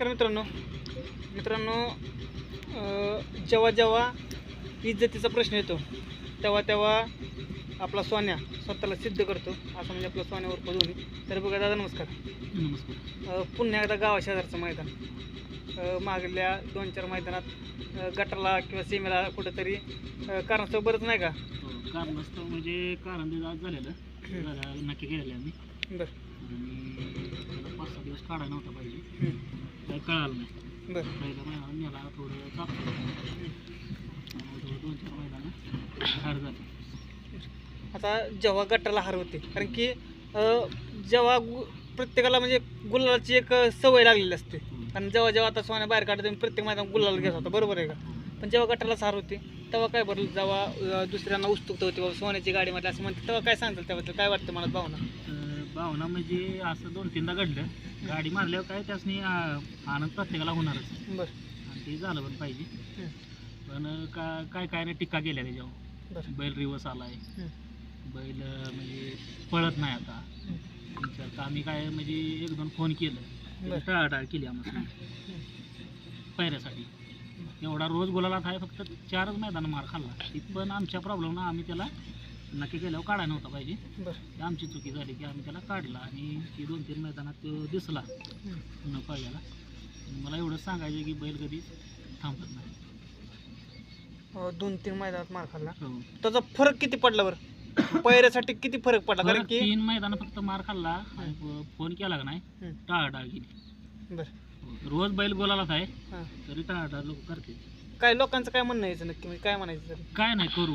नमस्कार मित्रांनो. मित्रांनो जेव्हा जेव्हा इज्जतीचा प्रश्न येतो तेव्हा तेव्हा आपला सोन्या स्वतःला सिद्ध करतो. असं म्हणजे आपला सोन्यावर धोनी. तर बघा दादा नमस्कार. नमस्कार. पुन्हा एकदा गावा शेजारचं मैदान. मागल्या दोन चार मैदानात गटाला किंवा सीमेला कुठंतरी कारणास्तव बरंच नाही का? कारणास्तव म्हणजे कारण आज झालेलं. झालं, नक्की केलेलं आम्ही. बरं. आणि पाच सहा दिवस काढायला नव्हता पाहिजे. हं, काही कळालं नाही. बरं. पहिल्या महिन्याला नेला थोडं चापलं त्यामुळे थोडं दोन चार महिन्यानं हार झाले. आता जेव्हा गटाला हार होते कारण की अं, जेव्हा गु प्रत्येकाला म्हणजे गुलालाची एक अं, सवय लागलेली असते. कारण जेव्हा जेव्हा आता सोन्या बाहेर काढतो तेव्हा प्रत्येक मैदान गुलाल घेत होता बरोबर आहे का? पण जेव्हा गटालाच हार होते तेव्हा काय बरं जेव्हा अं, दुसऱ्यांना उत्सुकता होती बाबा सोन्याची गाडीमध्ये असं म्हणते तेव्हा काय सांगतात त्याबद्दल? काय वाटतं मला भावना? भावना म्हणजे असं दोन तीनदा घडलं. गाडी मारल्यावर काय त्यासनी आनंद प्रत्येकाला होणारच. आणि ते झालं पण पाहिजे. पण का काय काय नाही टीका केल्या त्याच्यावर. बैल रिवर्स आलाय. बैल म्हणजे पळत नाही आता. विचारता आम्ही काय म्हणजे एक दोन फोन केलं. बरं. टाळाटाळ केली आम्हाला. पायऱ्यासाठी. एवढा रोज बोलायला आहे फक्त चारच मैदान मार खाल्ला. पण आमच्या प्रॉब्लेमनं आम्ही त्याला नक्की केल्यावर काढायला नव्हता पाहिजे. बरं. ती आमची चुकी झाली की आम्ही त्याला काढला आणि ती दोन तीन मैदानात तो दिसला. न आणि मला एवढंच सांगायचं की बैल कधीच थांबत नाही. अं, दोन तीन मैदानात मार खाल्ला. हो. त्याचा फरक किती पडला बरं? पहिऱ्यासाठी किती फरक पडला? कारण की तीन मैदान फक्त मार खाल्ला आणि फ- फोन केला का नाही? हं, टाळाटाळ केली. बरं. हो. रोज बैल बोलायलाच आहे हां. तरी टाळाटाळ लोक करते काय लोकांचं काय म्हणणं यायचं नक्की? म्हणजे काय म्हणायचं? काय नाही करू.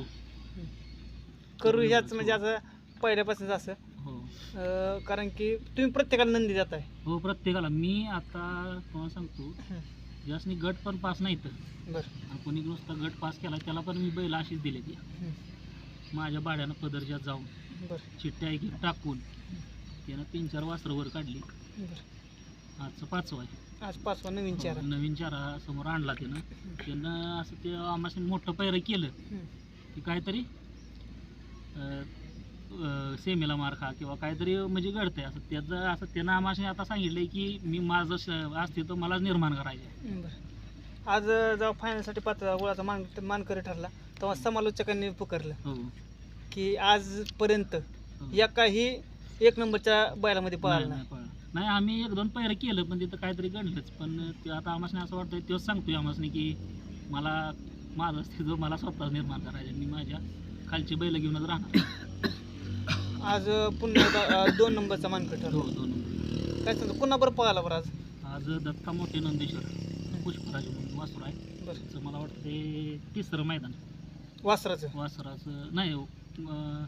करू ह्याच म्हणजे असं पहिल्यापासूनच असं. हो. अं, कारण की तुम्ही प्रत्येकाला नंदी देत आहे हो प्रत्येकाला. मी आता तुम्हाला सांगतो ज्यासनी गट पण पास नाही तर. बरं. आणि कोणी नुसता गट पास केला त्याला पण मी बैल अशीच दिली ती हं, माझ्या भाड्यानं पदरच्यात जाऊन बरं. चिठ्ठ्या एक एक टाकून त्यानं तीन चार वासरं वर काढली. बरं. आजचं पाचवं आहे. आज पाचवा नवीन चार. आहे. नवीन चारा समोर आणला त्यानं. त्यानं असं ते आम्हाला मोठं पैरं केलं. हं, की काहीतरी सेमीला मार खा किंवा काहीतरी म्हणजे घडतंय. असं त्याचं असं त्यानं आम्हाला आता सांगितलंय की मी माझं श- अस्तित्व मलाच निर्माण करायचं आहे. बरं. आज जेव्हा फायनलसाठी पात्र गुळाचा मान मानकरी ठरला तेव्हा समालोचकांनी पुकारलं हो. की आजपर्यंत हो. एकाही एक नंबरच्या बैलामध्ये पळाला नाही, आम्ही एक दोन पैर केलं पण तिथं काहीतरी घडलंच. पण ते आता आम्हाला असं वाटतंय तेच सांगतोय आम्हाला की मला माझं अस्तित्व मला स्वतः निर्माण करायचं मी माझ्या खालची बैल घेऊनच राहणार. आज पुन्हा एकदा, अं, दोन नंबरचा मानकरी हो ठरला दोन काय सांगतो पुन्हा बरं पळाला बरं आज? आज दत्ता मोठे नंदेश्वर. पुष्पराज म्हणून वासुर आहे बरं. त्याचं मला वाटतं ते तिसरं मैदान. वासराचं? वासराचं नाही अं,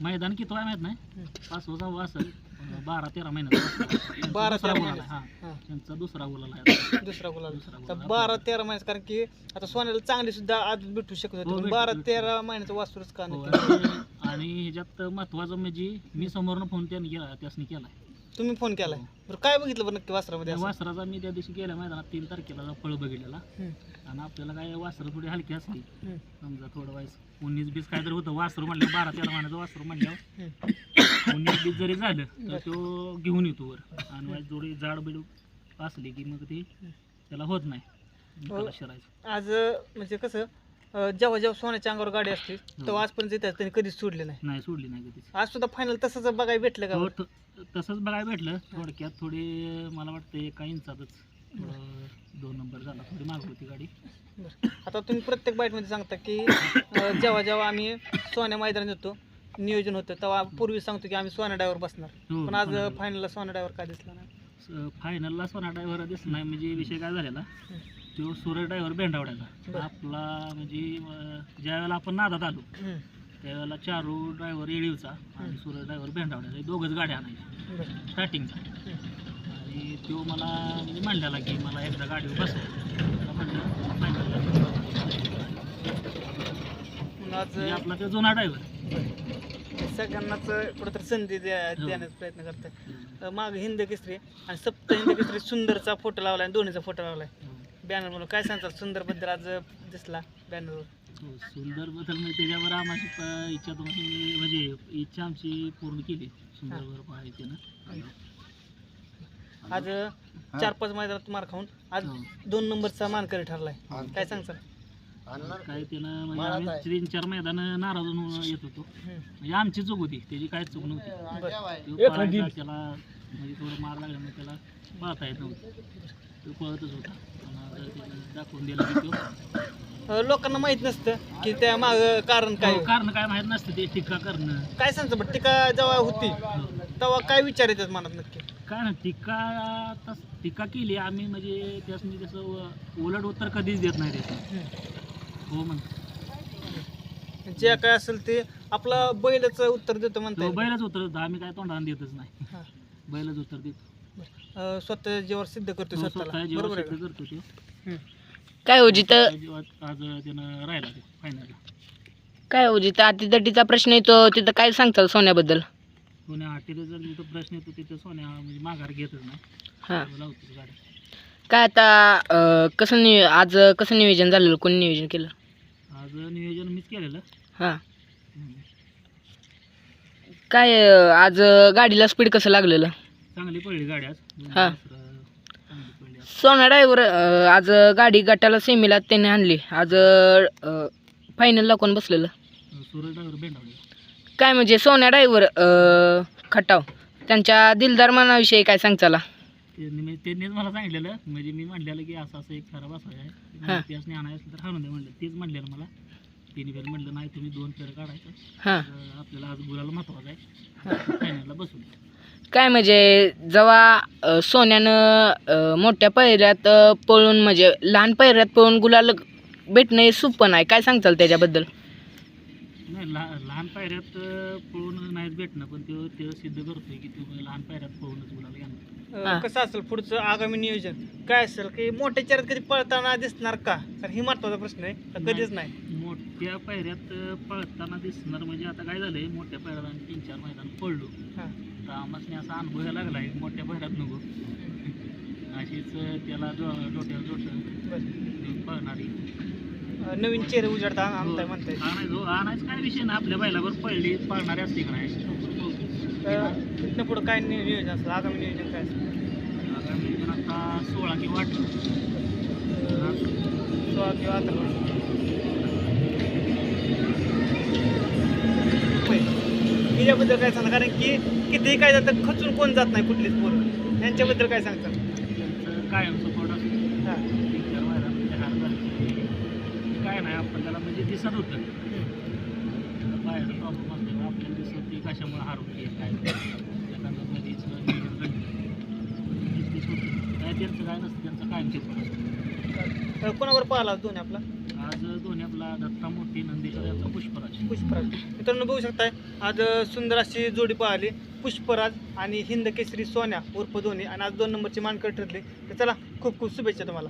मैदान किती आहे माहीत नाही. हं. पाच सहा असेल अं, बारा तेरा महिन्यात बारा तेरा महिन्यात. हा. त्यांचा दुसरा गुलाल आहे. दुसरा गुलाल दुसरा तर गुलाल. बारा तेरा महिन्यात कारण की आता सोन्याला चांगली सुद्धा आज भेटू शकत होती. हो, पण भेटू- बारा. तेरा महिन्याचं वासरूच का हो, नाही आणि आणि ह्याच्यात महत्वाचं म्हणजे मी समोरनं फोन त्याने केला त्यासनी केलाय. तुम्ही फोन केलाय. बरं काय बघितलं बरं नक्की वासरामध्ये असं? वासराचा मी त्या दिवशी गेल्या मैदानात तीन तारखेला फळ बघितलेला. हं, आणि आपल्याला काय वासरं थोडी हलकी असली. हं, समजा थोडं वाईस उन्नीस बीस काय तर होतं. वासरू म्हणलं बारा तेरा महिन्याचं वासरू म्हणल्यावर. हं. उन्नीस बीस जरी झालं तर. तो घेऊन येतो वर. आणि वाईस थोडी जाड बिड असली की मग ते त्याला होत नाही. त्याला शिरायचं. आज अं, म्हणजे कसं अं, जेव्हा जेव्हा सोन्याच्या अंगावर गाडी असते तेव्हा आजपर्यंत येतात त्यांनी कधीच सोडले नाही. नाही सोडली नाही कधीच. आज सुद्धा फायनल तसंच बघायला भेटलं का हो, बरं? त- तसंच बघायला भेटलं. थोडक्यात थोडी मला वाटतं एका इंचातच थोडं दोन नंबर झाला थोडी माग होती गाडी. बरं. आता तुम्ही प्रत्येक बाईटमध्ये सांगता की अं, जेव्हा जेव्हा आम्ही सोन्या मैदानात येतो नियोजन होतं तेव्हा पूर्वी सांगतो की आम्ही सोन्या डायवर बसणार. हो, पण आज फायनलला सोन्या डायवर का दिसला नाही? फायनलला सोना ड्रायव्हर दिसला नाही म्हणजे विषय काय झालेला? हं. तो सूर्य ड्रायव्हर बेंडावड्याचा बरं. आपला म्हणजे ज्या वेळेला आपण नादात आलो हं, त्यावेळेला चारू ड्रायव्हर येळीवचा आणि हं. सूर्य ड्रायव्हर बेंडावड्याचा हे दोघंच गाड्या आणायच्या. स्टार्टिंगचा हं. आणि तो मला म्हणजे म्हणलेला की मला एकदा गाडीवर बसव. त्याला म्हणलं म्हणजे आपला तो जुना ड्रायव्हर सगळ्यांनाच कुठेतरी संधी द्या हो. देण्याचा प्रयत्न करतात माग हिंद केसरी आणि सप्त हिंद केसरी सुंदरचा फोटो लावलाय आणि दोन्हीचा फोटो लावलाय. बॅनर म्हणून. काय सांगतात? सुंदरबद्दल आज दिसला बॅनरवर हो, सुंदर बदल म्हणजे त्याच्यावर आम्हाला प- इच्छा तुम्ही म्हणजे इच्छा आमची पूर्ण केली. सुंदर बरोबर आहे त्यानं आज चार पाच मैदानात मार खाऊन आज हो. दोन नंबरचा मानकरी ठरलाय. काय सांगचाल काय त्यानं म्हणजे आम्ही तीन चार मैदान नाराज होऊन येत होतो. म्हणजे आमची चूक होती. त्याची काय चूक नव्हती. तो पळायचा, त्याला म्हणजे थोडं मार लागल्यामुळे त्याला पळता येत नव्हतं. तो पळतच होता पण आता त्यानं दाखवून दिलं की तो लोकांना माहीत नसतं की त्या माग कारण काय. हो, कारण काय माहीत नसतं ते टीका करणं. काय सांगतं बरं टीका जेव्हा होती हो. तेव्हा काय विचार येतात मनात नक्की? काय ना टीका तस टीका केली आम्ही म्हणजे त्यासनी कसं उ- उलट उत्तर कधीच देत नाही त्याचं. हो म्हणतो जे काय असेल ते आपलं बैलच उत्तर देतो म्हणता तो. बैलच उत्तर देतो. आम्ही काय तोंडाने देतच नाही. हा. बैलच उत्तर देतो. अं, स्वतः जीवर सिद्ध करतो तो स्वतःला. स्वतः जेव्हा बरोबर आहे सिद्ध करतो तो. का? हम्म. काय हो जिथं जेव्हा आज त्यानं राहिला ते काय हो जिथं अटीतटीचा प्रश्न येतो तिथं काय सांगताल सोन्याबद्दल? सोन्या हाटीला जर जिथं प्रश्न येतो तिथं सोन्या म्हणजे माघार घेतच नाही. हां. तो लावतो गाडी काय आता अं, कसं नि आज कसं नियोजन झालेलं? कोणी नियोजन केलं? आज नियोजन मीच केलेलं. हां. हम्म. काय अं, आज गाडीला स्पीड कसं लागलेलं? चांगली पडली गाडी आज. दोन हा. वासरं चांगली पडली आज. सोना ड्रायव्हर आज गाडी गटाला सेमीला त्याने आणली. आज फायनलला कोण बसलेलं? सूरज ड्रायव्हर भेंडावले. काय म्हणजे सोन्या ड्रायव्हर खटाव त्यांच्या दिलदार मनाविषयी काय सांगताला त्यांनी त्यांनीच मला सांगितलेलं म्हणजे मी म्हणलेलं की असं असं एक खराब हा. आहे त्यासनी आणायचं असेल तर हाणून दे म्हणलं. तेच म्हणलेलं मला. तिने फेर म्हणलं नाही तुम्ही दोन फेर काढायचं. हां. तर आपल्याला आज गुलाला महत्वाचं आहे. फायनलला बसून काय म्हणजे जेव्हा सोन्यानं मोठ्या पैऱ्यात अ, पळून म्हणजे लहान पैऱ्यात पळून गुलाल भेटणं हे सोपं नाही. काय सांगताल त्याच्याबद्दल? नाही लहा लहान पायऱ्यात पळून नाहीच भेटणं पण तो ते सिद्ध करतोय की तुम्ही लहान पायऱ्यात पळूनच गुलाला हा. कसं असेल पुढचं आगामी नियोजन? काय असेल की मोठ्या चर्यात कधी पळताना दिसणार का? तर ही महत्त्वाचा प्रश्न आहे तर कधीच नाही. मोठ्या पायऱ्यात पळताना दिसणार म्हणजे आता काय झालंय मोठ्या पायऱ्यात आम्ही तीन चार मैदान पडलो हा. तर आम्हाला असा अनुभव लागला आहे मोठ्या पायऱ्यात नको. अशीच त्याला डो डोक्यावर जोट पळणारी. नवीन चेहरे उजाडता आणताय म्हणताय. आणायचो आणायचं काय विषय ना आपल्या बैलावर पडली पळणारी असते का नाही. अं, इथनं पुढं काय नियोजन असेल? आगामी नियोजन काय आगामी नियोजन आता सोळा किंवा अठरा. सोळा किंवा अकरा हिच्याबद्दल काय सांगा कारण की कितीही काय जातं खचून कोण जात नाही कुठलीच पोरं. यांच्याबद्दल काय सांगतात कायम सपोर्ट असतो? हा. तीन चार हार झाले काय नाही आपण त्याला म्हणजे दिसत होतं. बाहेर प्रॉब्लेम असल्यामुळे आपल्याला दिसत ते कशामुळे हार होते काय एखादं होतं. काय त्यांचं काय नसतं त्यांचं असतं. अं, कोणावर पाहिला दोन्ही आपला? आज दोन्ही आपला दत्ता मोठी नंदेश्वर यांचा पुष्पराज. पुष्पराज. मित्रांनो बघू शकताय आज सुंदर अशी जोडी पाहिली. पुष्पराज आणि हिंद केसरी सोन्या उर्फ धोनी. आणि आज दोन नंबरची मानकर ठरली. तर चला खूप खूप शुभेच्छा तुम्हाला.